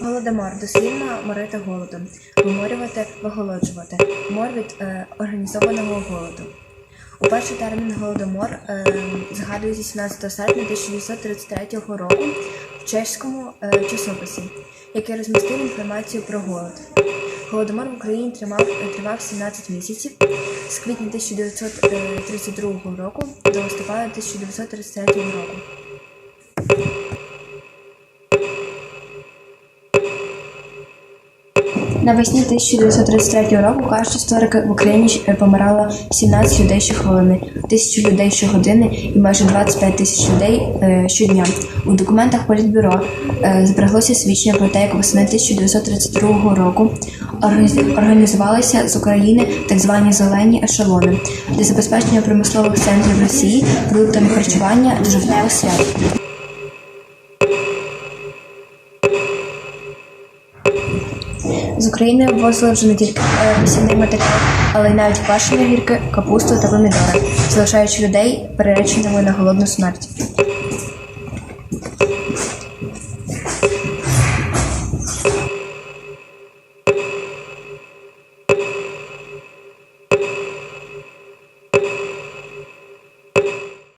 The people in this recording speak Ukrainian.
Голодомор дослівно морити голодом, виморювати, виголоджувати. Мор від е, організованого голоду. Уперше термін голодомор е, згадується 17 серпня 1933 року в чеському е, часописі, який розмістив інформацію про голод. Голодомор в Україні тримав, тривав 17 місяців з квітня 1932 року до листопада 1933 року. Навесні 1933 року кажуть історики в Україні е, помирало 17 людей щохвилини, тисячу людей щогодини і майже 25 тисяч людей е, щодня. У документах Політбюро е, збереглося свідчення про те, як восени 1932 року організувалися з України так звані зелені ешелони для забезпечення промислових центрів Росії продуктами харчування до жовтневих свят. України ввозили вже не тільки е, посівний матеріал, але й навіть квашені гірки, капусту та помідори, залишаючи людей перереченими на голодну смерть.